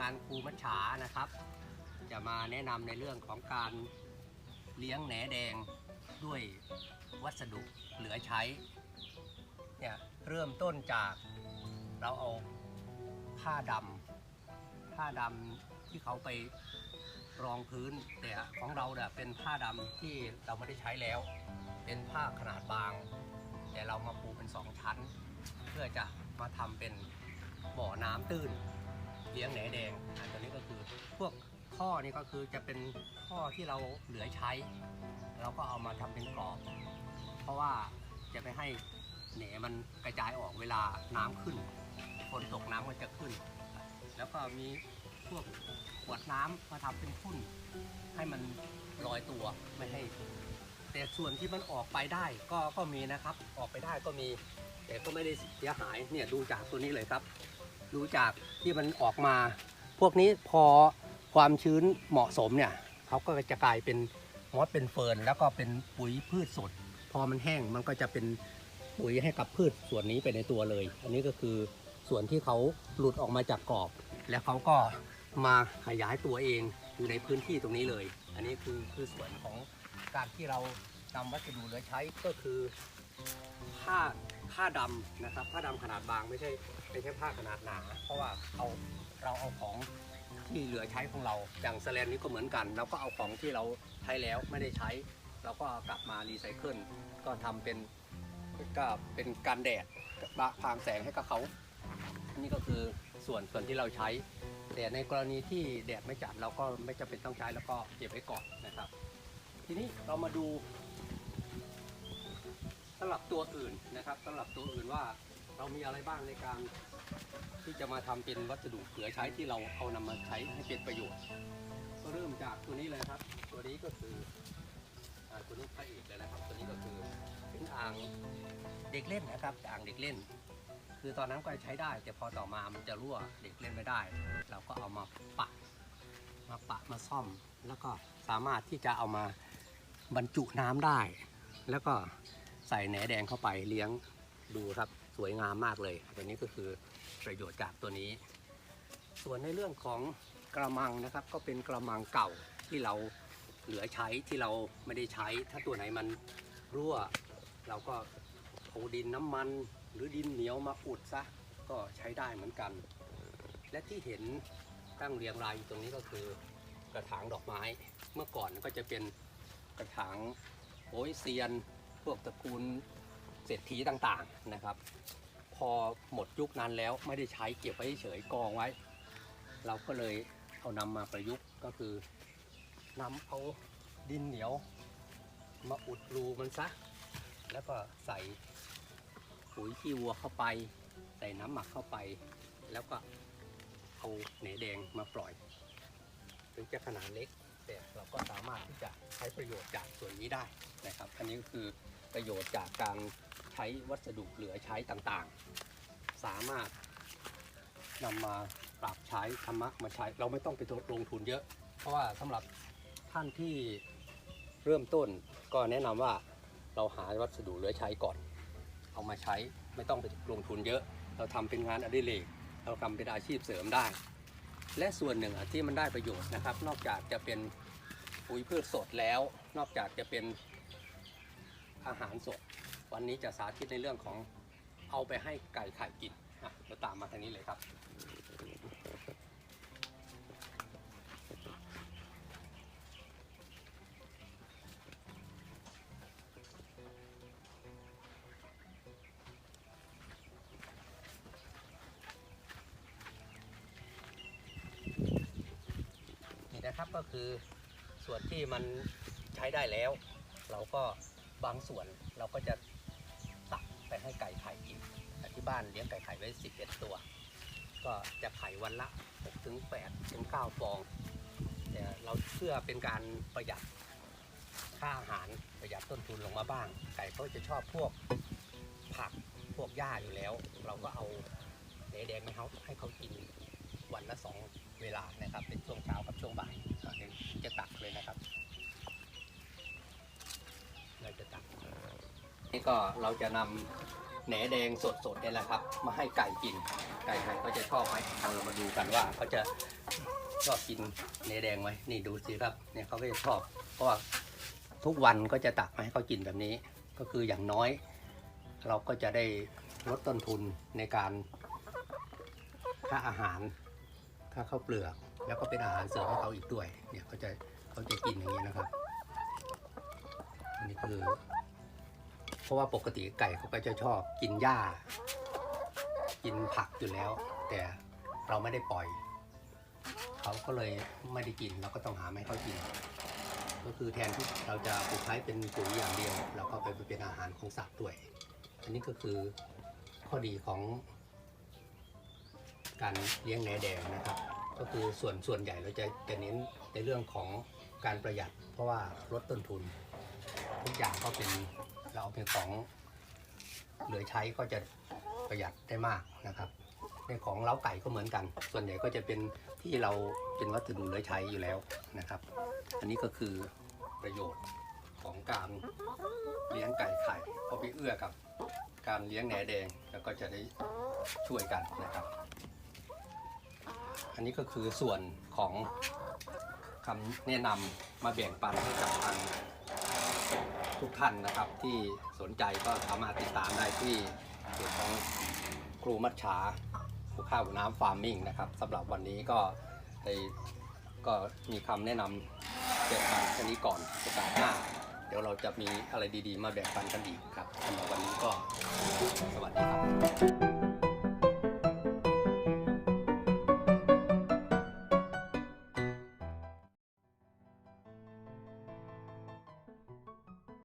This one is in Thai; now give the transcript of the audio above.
งานครูมัชฉานะครับ จะมาแนะนำในเรื่องของการเลี้ยงแหนแดงด้วยวัสดุเหลือใช้เนี่ยเริ่มต้นจากเราเอาผ้าดำผ้าดำที่เขาไปรองพื้นแต่ของเราเนี่ยเป็นผ้าดำที่เราไม่ได้ใช้แล้ว เป็นผ้าขนาดบาง แต่เรามาปูเป็นสองชั้น เพื่อจะมาทำเป็นบ่อน้ำตื้น เลี้ยงแหนแดงอันตัวนี้ก็คือ พวกท่อนี่ก็คือจะเป็นท่อที่เราเหลือใช้ เราก็เอามาทำเป็นกรอบ เพราะว่าจะไปให้แหนมันกระจายออกเวลาน้ำขึ้นฝนตกน้ำก็จะขึ้น แล้วก็มีพวกขวดน้ำมาทำเป็นพุ่น ให้มันลอยตัวไม่ให้ แต่ส่วนที่มันออกไปได้ก็ก็มีนะครับ ออกไปได้ก็มี แต่ก็ไม่ได้เสียหายเนี่ยดูจากตัวนี้เลยครับ ดูจากที่มันออกมา พวกนี้พอความชื้นเหมาะสมเนี่ยเขาก็จะกลายเป็นมอสเป็นเฟิร์นแล้วก็เป็นปุ๋ยพืชสด พอมันแห้งมันก็จะเป็นปุ๋ยให้กับพืชส่วนนี้ไปในตัวเลย อันนี้ก็คือส่วนที่เขาหลุดออกมาจากกรอบ แล้วเขาก็มาขยายตัวเองอยู่ในพื้นที่ตรงนี้เลย อันนี้คือคือส่วนของการที่เรานำวัสดุเหลือใช้ก็คือผ้า ผ้าดำนะครับผ้าดำขนาดบางไม่ใช่ไม่ใช่ผ้าขนาดหนา เพราะว่าเอาเราเอาของที่เหลือใช้ของเราอย่างแสแลนนี้ก็เหมือนกัน เราก็เอาของที่เราใช้แล้วไม่ได้ใช้ เราก็ากลับมารีไซเคิลก็ทำเป็นก็เป็นการแดดบะพางแสงให้กับเขา นี่ก็คือส่วนส่วนที่เราใช้ แต่ในกรณีที่แดดไม่จัดเราก็ไม่จำเป็นต้องใช้แล้วก็เก็บไว้ก่อนนะครับ ทีนี้เรามาดู สำหรับตัวอื่นนะครับสำหรับตัวอื่นว่าเรามีอะไรบ้างในการที่จะมาทำเป็นวัสดุเหลือใช้ที่เราเอานำมาใช้ให้เป็นประโยชน์ ก็เริ่มจากตัวนี้เลยครับ ตัวนี้ก็คือตัวนี้พระเอกเลยนะครับ ตัวนี้ก็คือเป็นอ่างเด็กเล่นนะครับอ่างเด็กเล่น คือตอนนั้นก็ใช้ได้ แต่พอต่อมามันจะรั่วเด็กเล่นไม่ได้ เราก็เอามาปะมาปะมาซ่อม แล้วก็สามารถที่จะเอามาบรรจุน้ำได้ แล้วก็ ใส่แหนแดงเข้าไปเลี้ยงดูครับสวยงามมากเลย ตัวนี้ก็คือประโยชน์จากตัวนี้ ส่วนในเรื่องของกระมังนะครับ ก็เป็นกระมังเก่าที่เราเหลือใช้ที่เราไม่ได้ใช้ ถ้าตัวไหนมันรั่ว เราก็เอาดินน้ำมันหรือดินเหนียวมาอุดซะก็ใช้ได้เหมือนกัน และที่เห็นตั้งเรียงรายอยู่ตรงนี้ก็คือกระถางดอกไม้ เมื่อก่อนก็จะเป็นกระถางโอยเซียน พวกตระกูลเศรษฐีต่างๆนะครับ พอหมดยุคนั้นแล้วไม่ได้ใช้เก็บไว้เฉยกองไว้ เราก็เลยเอานำมาประยุกต์ก็คือนำเอาดินเหนียว มาอุดรูมันซะ แล้วก็ใส่ปุ๋ยขี้วัวเข้าไป ใส่น้ำหมักเข้าไป แล้วก็เอาเหนแดงมาปล่อย ถึงจะขนาดเล็ก แต่เราก็สามารถที่จะใช้ประโยชน์จากส่วนนี้ได้นะครับ อันนี้ก็คือประโยชน์จากการใช้วัสดุเหลือใช้ต่างๆ สามารถนำมาปรับใช้ธรรมะมาใช้เราไม่ต้องไปลงทุนเยอะ เพราะว่าสำหรับท่านที่เริ่มต้นก็แนะนำว่าเราหาวัสดุเหลือใช้ก่อน เอามาใช้ไม่ต้องไปลงทุนเยอะ เราทำเป็นงานอดิเรกเราทำเป็นอาชีพเสริมได้ และส่วนหนึ่งที่มันได้ประโยชน์นะครับ นอกจากจะเป็นปุ๋ยพืชสดแล้ว นอกจากจะเป็นอาหารสด วันนี้จะสาธิตในเรื่องของเอาไปให้ไก่ไข่กินอะเดี๋ยวตามมาทางนี้เลยครับ นะครับก็คือส่วนที่มันใช้ได้แล้ว เราก็บางส่วนเราก็จะตักไปให้ไก่ไข่กินแต่ที่บ้านเลี้ยงไก่ไข่ไว้ 11 ตัว ก็จะไข่วันละ6ถึง8ถึง9ฟองแต่เราเพื่อเป็นการประหยัดค่าอาหารประหยัดต้นทุนลงมาบ้าง ไก่เขาจะชอบพวกผักพวกหญ้าอยู่แล้ว เราก็เอาเนแดงให้เขาให้เขากินวันละสอง เวลานะครับ เป็นช่วงเช้ากับช่วงบ่ายอะเดี๋ยวจะตักเลยนะครับ เราจะตัก นี่ก็เราจะนำแหนแดงสดๆเนี่ยแหละครับ มาให้ไก่กิน ไก่ไข่ก็จะชอบไหมเรามาดูกันว่าเขาจะชอบกินเนแดงไหมนี่ดูสิครับ เนี่ยเขาก็จะชอบ เพราะว่าทุกวันก็จะตักมาให้เขากินแบบนี้ ก็คืออย่างน้อย เราก็จะได้ลดต้นทุนในการค่าอาหาร ค่าข้าวเปลือก แล้วก็เป็นอาหารเสริมให้เขาอีกด้วย เนี่ยเขาจะเขาจะกินอย่างนี้นะครับ อันนี้คือ เพราะว่าปกติไก่เขาก็จะชอบกินหญ้า กินผักอยู่แล้ว แต่เราไม่ได้ปล่อย เขาก็เลยไม่ได้กินเราก็ต้องหามาให้เขากิน ก็คือแทนที่เราจะปลูกใช้เป็นปุ๋ยอย่างเดียว เราก็ไปเป็นอาหารของสัตว์ด้วย อันนี้ก็คือข้อดีของ การเลี้ยงแหนแดงนะครับ ก็คือส่วนส่วนใหญ่เราจะจะเน้นในเรื่องของการประหยัด เพราะว่าลดต้นทุน ทุกอย่างก็เป็นเราเอาเป็นของเหลือใช้ก็จะประหยัดได้มากนะครับในของเล้าไก่ก็เหมือนกัน ส่วนใหญ่ก็จะเป็นที่เราเป็นวัสดุเหลือใช้อยู่แล้วนะครับ อันนี้ก็คือประโยชน์ของการเลี้ยงไก่ไข่พอไปเอื้อกับการเลี้ยงแหนแดงแล้วก็จะได้ช่วยกันนะครับ อันนี้ก็คือส่วนของคำแนะนำมาแบ่งปันให้กับทางทุกท่านนะครับ ที่สนใจก็สามารถติดตามได้ที่เพจของครูมัชชาผู้ข้าวน้ำฟาร์มมิ่งนะครับสำหรับวันนี้ก็ได้ก็มีคำแนะนำแบ่งปันแค่นี้ก่อนโอกาสหน้า เดี๋ยวเราจะมีอะไรดีๆ มาแบ่งปันกันอีกครับสำหรับวันนี้